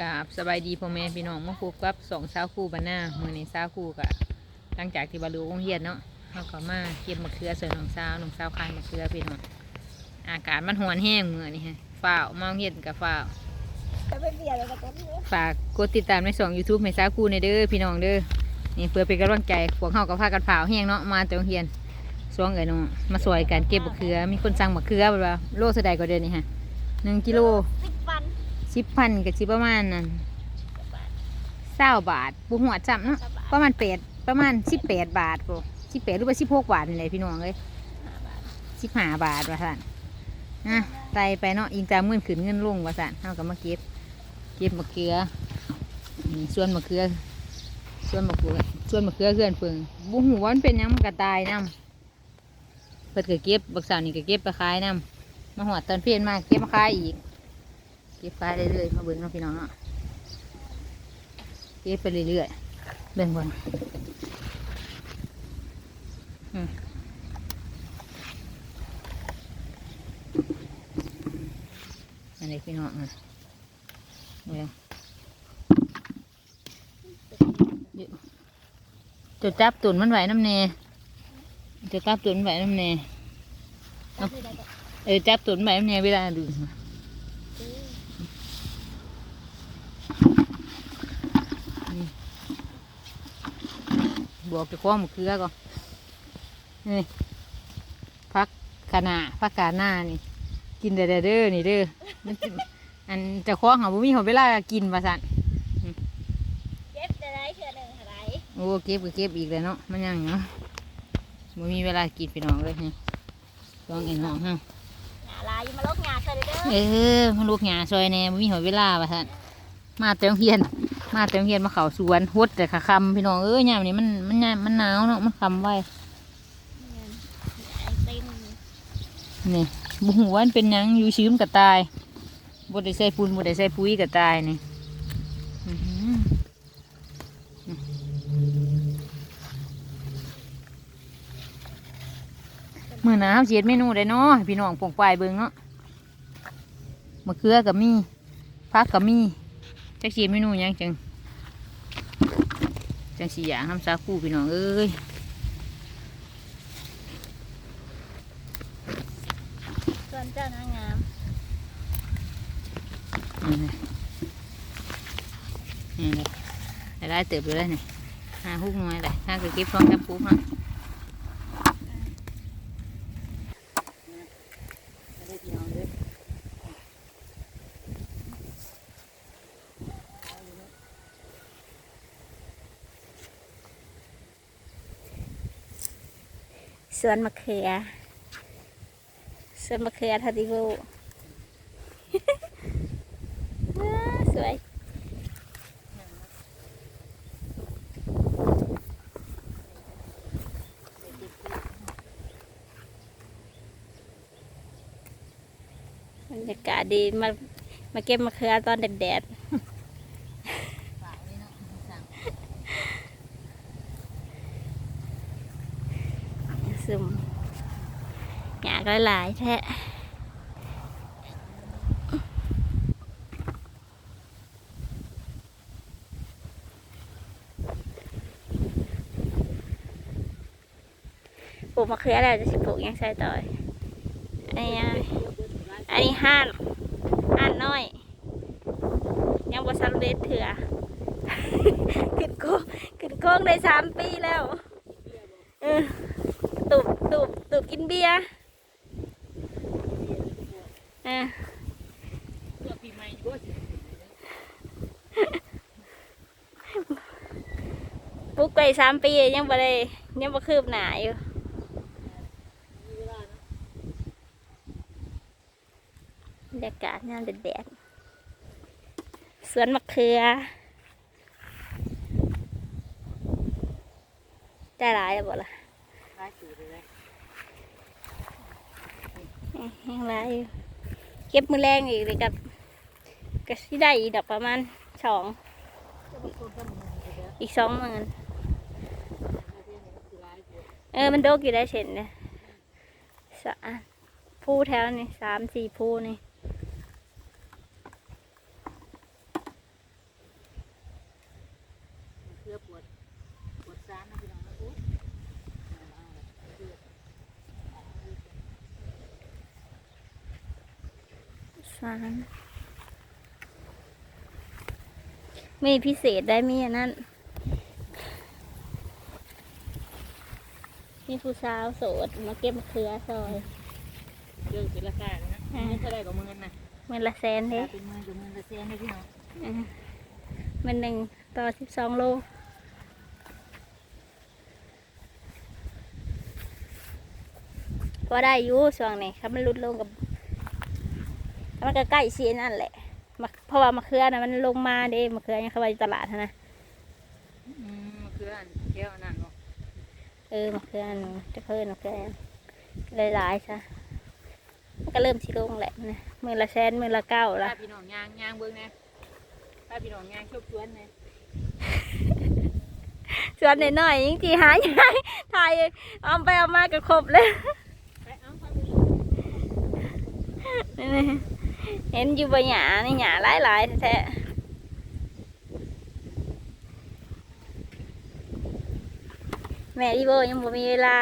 กับสบายดีพ่อแม่พี่น้องมาพบกับสองสาวคู่บ้านหน้ามือในสาวคู่กะหลังจากที่บรรลุวงเฮียนเนาะเขาก็มาเก็บมะเขือใส่น้องสาวน้องสาวคายมะเขือพี่น้องอากาศมันหวนแห้งมือนี่ฮะฝ้าวมาเฮียนกับฝ้าวจะไม่เบียดเลยกับต้นนี้ฝากกดติดตามในสองยูทูบให้สาวคู่ในเด้อพี่น้องเด้อนี่เพื่อเป็นกำลังใจพวกเขากับพากันฝ่าแห้งเนาะมาแต่โรงเฮียนสวงเอ๋ยน้องมาสวยกันเก็บมะเขือมีคนสั่งมะเขือบ่ว่าโลเท่าใดก็เดือนนี่ฮะหนึ่งกิโล สิบวันสิบพันกับสิประมาณนั้นเศร้าบาทบุหัวจำเนาะประมาณแปดประมาณสิบแปดบาทโปสิบแปดหรือว่าสิบหกบาทนี่แหละพี่น้องเลยสิบห้าบาทว่าสันอะไต่ไปเนาะยิงตามเงินขึ้นเงินลงว่าสันเอากับมาเก็บเก็บมะเขือนี่ส่วนมะเขือส่วนมะเขือส่วนมะเขือเพื่อนเฟิงบุหัวามันเป็นหยังมันกระตายน้ำเพิ่นก็เก็บบักสาวนี่ก็เก็บไปขายน้ำมาหอดตอนเพียนมาเก็บมาขายอีกเก็บไปเรื่อยๆมาเบิ่งเนาะพี่น้องเนาะเก็บไปเรื่อยๆเบิ่งบนอืมอันนี้พี่น้องนะเบิ่งเดี๋ยวจะจับตุ่นมันไหวน้ำเนจะจับตุนมันไหวน้ำเนเออจับตุนมันไหวน้ำเนเวลาดู บวกจะคว้ามะเขือก่อนนี่พักกะหนาพักกาหน้านี่ กินแต่เด้อนี่เด้อมันสิอันเจะคว้างหาบุมีหัวเวลากินว่าสันเก็บจะได้เชือหนึ่งอะไรโอ้เก็บก็เก็บอีกเลยเนาะมันยังเนาะบุมีเวลากินพี่น้องเลยนี่ลองเอ็นห้องฮะหงาลายมาลกหงาเคยเด้อเออมันลูกหยาซอยแน่บุมีหัวเวลาว่าสันมาเต็มเฮียน มาเต็มเฮียนมาเขาสวนฮดแต่ขาคำพี่น้องเอ้ยยามนี้มันมันยามมันหนาวเนาะมันคำไว้ไอติมนี่บุหัวามันเป็นหยังอยู่ชื้มกับตายบดได้ใส่ปูนบดได้ใส่ปุ๋ยกับตายนี่อื้อหือมื่อหนาวเสียดเมนูได้เนาะให้พี่น้องปองปลายเบิ่งเนาะมะเขือกับมีพักกับมี จักเสียดเมนูหยังจังจังสีอย่างทำซาคูพี่น้องเอ้ยส่วนเจ้านางงามนี่นะนี่เลยได้ได้เติบอยู่แล้วนี่หาฮุกหน่อยเลยถ้าเกิดเก็บฟองจับปุ๊บฮะ วนมะเขือสวนมะเขือทัติบูสวยบรรยากาศดีมามาเก็บมะเขือตอนแดดๆ ซึมหยากหลายๆแท้ปลูกมะเขือแล้วจะสิปลูกยังใส่ต่อยอันนี้อันนี้ห้านห้านน้อย ยังบ่สำเร็จเถื่อขึ้นโค้งขึ้นโค้งได้สามปีแล้ว ตูบตูบกินเบียร์เออปลูกไปสามปียังบ่ได้ยังบ่คืบหนาอยู่ บรรยากาศงานแดดสวนมะเขือได้หลายแล้วบ่ล่ะ ได้สูเลย ยังไรเก็บมือแรงอีกเลยกับก็สิได้อีกดอกประมาณสองอีกสองหมื่นเออมันโดกอยู่ได้เฉ็นเนี่ยสะผู้แถวนี่สามสี่ผู้นี่ สารมีพิเศษได้มีอันนั้นมีผู้สาวโสดมาเก็บมะเขือซอยเรื่องเป็นราคานะอ่าไม่เท่าไรกับมือนะเงินละแสนเด้เป็นมือกับมือละเซียนได้พี่น้องอ่ามันหนึ่งต่อสิบสองโลพอได้อยู่ช่วงนี้ครับมันลดลงกับ มันก็ใกล้สีนั่นแหละมะเพราะว่ามะเขือนะมันลงมาเด้มะเขือยังเข้าไปตลาดหั้นนะอืมคืออันเที่ยวนั่นเนาะเออมะเขืออันจะเพิ่นมะเขือหลายๆซะมันก็เริ่มสิลงแหละนะมือละแสนมือละเก้าละถ้าพี่น้องยางยางเบิ้งนะถ้าพี่น้องยางชอบชวนนะส่วนหน่อยๆยังจีหายายถ่ายเอาไปเอามาก็ครบเลยไปเอาไปนี่ๆ เห็นอยู่บนหยานี่หยาหลายๆแท้แม่อีโบยังบ่มีเวลา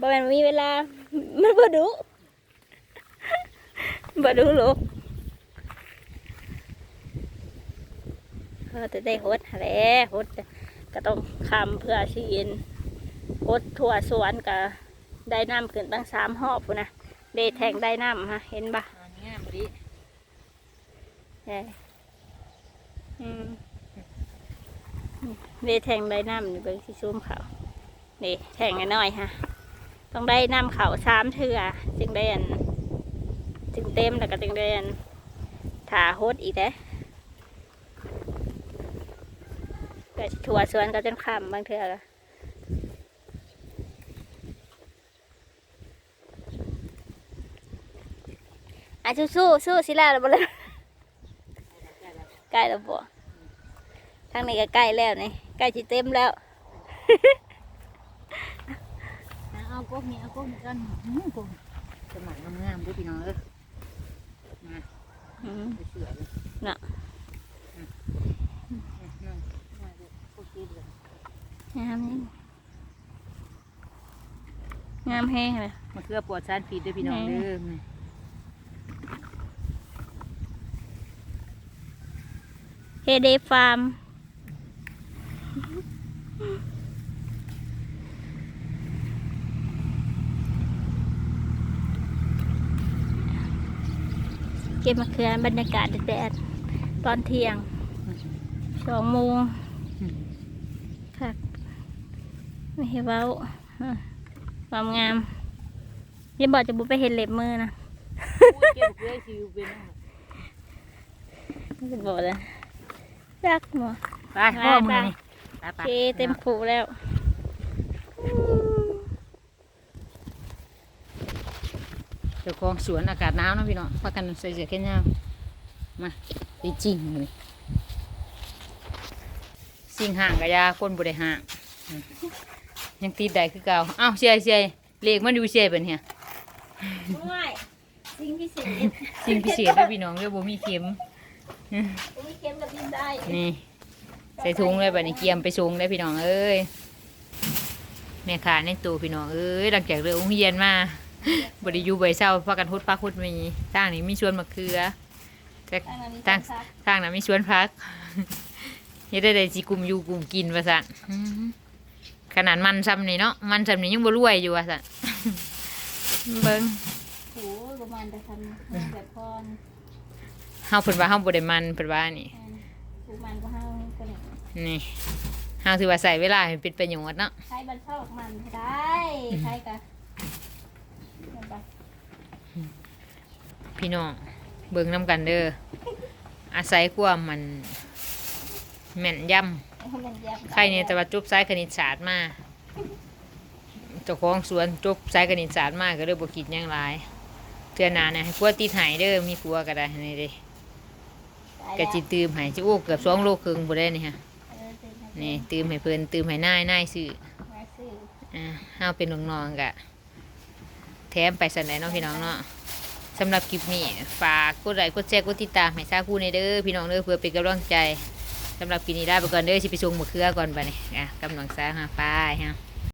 บ่แม่นบ่มีเวลา มันบ่ดูบ่ดูลูกเออแต่ได้หดแหละหดก็ต้องคำเพื่อชีอินหดทั่วสวนก็ได้น้ำขึ้นตั้งสามหอบนะเดแทงได้น้ำฮะเห็นปะ งามบ่ดีใช่อืมเดแทงได้น้ำนี่เบิ่งสิซูมเขานี่แทงน้อยฮะ ต้องได้น้ำเขาสามเถื่อจึงได้อันจึงเต็มแล้วก็จึงได้อันถาโฮดอีกเด้ก็สิถั่วสวนก็จนคำบางเถื่อะสู้สู้สู้สิแล้วบ่เลยใกล้แล้วบ่ทางนี้ก็ใกล้แล้วนี่ใกล้สิเต็มแล้วนะเอากบนี่เอากบนี่กันอืมกบสมัยงามๆเด้วยพี่น้องเอ้ยมาอืมไปเสือเลยน่ะอืมอืมนั่นมาเด้อพวกกินเลยงามนี่งามแห้งเลยมาเคือปวดซานฟีดเด้วยพี่น้องเด้อ เฮเดฟาร์มเก็บมะเขือบรรยากาศแดดๆตอนเที่ยงสองโมงค่ะไม่ให้เว้าอะความงามอยังบอกจะบุไปเห็นเล็บมือนะอุ้ยเก็บเกลือสิวเป็นจังจะบอกเลย รักหมอไปพ่อมือนี่ไปโอไปเคเต็มผูแล้วเจ้าของสวนอากาศหนาวเนาะพี่น้องพากันใส่เสื้อแขนยาวมาไปจริงเลยสิ่งห่างกับยาคนบ่ได้ห่างอืมยังตีดได้คือเก่าอ้าวเสียเสียเลขมันดูเสียเป็นเฮียไม่สิ่งพิเศษสิ่งพิเศษเด้วยพี่น้องเด้วยบ่มีเข็ม มีเค็มกับดินได้นี่ ใส่ถุงเลยบัดนี้เกียมไปสูงได้พี่น้องเอ้ยแม่ค้าในตู้พี่น้องเอ้ยหลังจากเรือโรงเรียนมาบไดิอยู่ใบเศร้าพากันพุดพักพุดมีทางนี้มีสวนมะเขือแต่ทางทางนั้นมีสวนพักเฮ็ดได้ได้สิกลุ่มอยู่กลุ่มกินว่าซั่นอื้อหือขนาดมันซ้ำนี่เนาะมันซ้ำนี่ยังบ่รวยอยู่ว่าซั่นเบิ่งโอ้ยประมาณจะทำแบบพร เฮาเพิ่นว่าเฮาบ่ได้มันเพิ่นว่านี่ผูมันก็ห้าคนหนึ่งนี่เฮาถือว่าใส่เวลาให้เป็นประโยชน์เนาะใช้บันชอกมันได้ใช้กันพี่น้องเบิ่งน้ำกันเด้ออาศัยความมันแม่นยำใครเนี่ยแต่ว่าจบสายคณิตศาสตร์มาเจ้าของสวนจบสายคณิตศาสตร์มาก็เลยบ่คิดหยังหลายเทื่อหน้าเนี่ยให้กลัวติดหายเด้อมีกลัวก็ได้นี่เด้ กะจิตืมใหายจิโอ้เกือบ2โลครึ่งบ่ได้นี่ฮะนี่ตืมให้เพิ่นตืมให้นายนายซื้ออ่าเฮาเป็นน้องๆกะแถมไปสั่นแหละเนาะพี่น้องเนาะสำหรับคลิปนี้ฝากกดไลค์กดแชร์กดติดตามให้ซาคูในเด้อพี่น้องเด้อเพื่อเป็นกำลังใจสำหรับคลิปนี้ลาไปก่อนเด้อสิไปส่งมะเขือก่อนไปนี่อะกำลังซาฮะไปฮะ